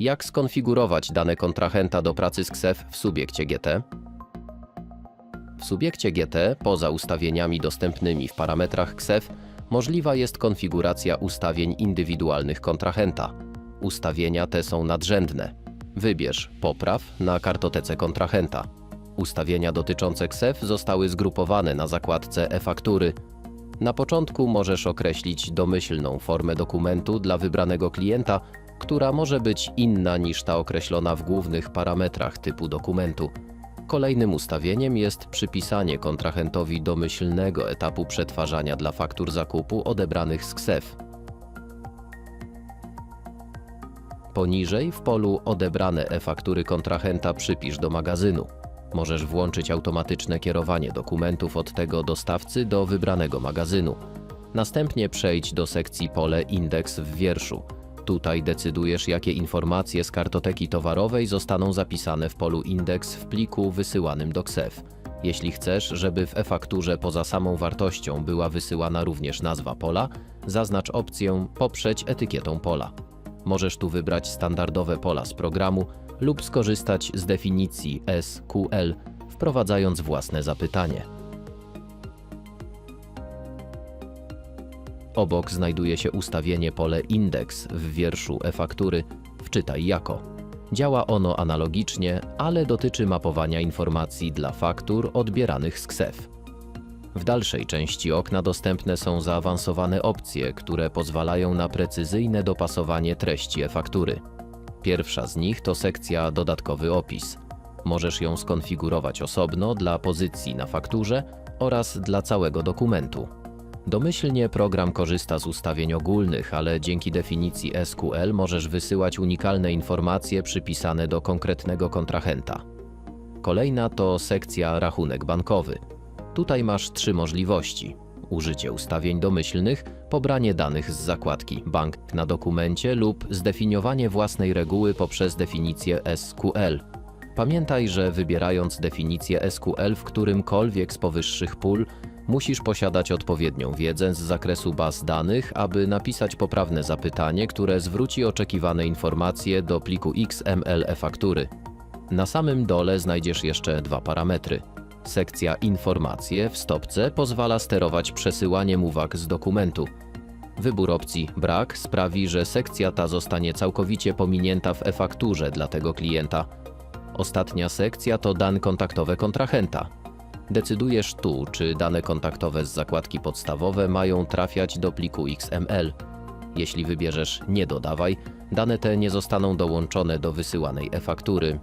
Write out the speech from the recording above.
Jak skonfigurować dane kontrahenta do pracy z KSEF w subiekcie GT? W subiekcie GT, poza ustawieniami dostępnymi w parametrach KSEF, możliwa jest konfiguracja ustawień indywidualnych kontrahenta. Ustawienia te są nadrzędne. Wybierz Popraw na kartotece kontrahenta. Ustawienia dotyczące KSEF zostały zgrupowane na zakładce e-faktury. Na początku możesz określić domyślną formę dokumentu dla wybranego klienta, która może być inna niż ta określona w głównych parametrach typu dokumentu. Kolejnym ustawieniem jest przypisanie kontrahentowi domyślnego etapu przetwarzania dla faktur zakupu odebranych z KSEF. Poniżej w polu Odebrane e-faktury kontrahenta przypisz do magazynu. Możesz włączyć automatyczne kierowanie dokumentów od tego dostawcy do wybranego magazynu. Następnie przejdź do sekcji pole Indeks w wierszu. Tutaj decydujesz, jakie informacje z kartoteki towarowej zostaną zapisane w polu Indeks w pliku wysyłanym do KSEF. Jeśli chcesz, żeby w e-fakturze poza samą wartością była wysyłana również nazwa pola, zaznacz opcję Poprzeć etykietą pola. Możesz tu wybrać standardowe pola z programu lub skorzystać z definicji SQL, wprowadzając własne zapytanie. Obok znajduje się ustawienie pole indeks w wierszu e-faktury Wczytaj jako. Działa ono analogicznie, ale dotyczy mapowania informacji dla faktur odbieranych z KSEF. W dalszej części okna dostępne są zaawansowane opcje, które pozwalają na precyzyjne dopasowanie treści e-faktury. Pierwsza z nich to sekcja Dodatkowy opis. Możesz ją skonfigurować osobno dla pozycji na fakturze oraz dla całego dokumentu. Domyślnie program korzysta z ustawień ogólnych, ale dzięki definicji SQL możesz wysyłać unikalne informacje przypisane do konkretnego kontrahenta. Kolejna to sekcja Rachunek bankowy. Tutaj masz trzy możliwości: użycie ustawień domyślnych, pobranie danych z zakładki Bank na dokumencie lub zdefiniowanie własnej reguły poprzez definicję SQL. Pamiętaj, że wybierając definicję SQL w którymkolwiek z powyższych pól, musisz posiadać odpowiednią wiedzę z zakresu baz danych, aby napisać poprawne zapytanie, które zwróci oczekiwane informacje do pliku XML e-faktury. Na samym dole znajdziesz jeszcze dwa parametry. Sekcja Informacje w stopce pozwala sterować przesyłaniem uwag z dokumentu. Wybór opcji Brak sprawi, że sekcja ta zostanie całkowicie pominięta w e-fakturze dla tego klienta. Ostatnia sekcja to dane kontaktowe kontrahenta. Decydujesz tu, czy dane kontaktowe z zakładki podstawowe mają trafiać do pliku XML. Jeśli wybierzesz Nie dodawaj, dane te nie zostaną dołączone do wysyłanej e-faktury.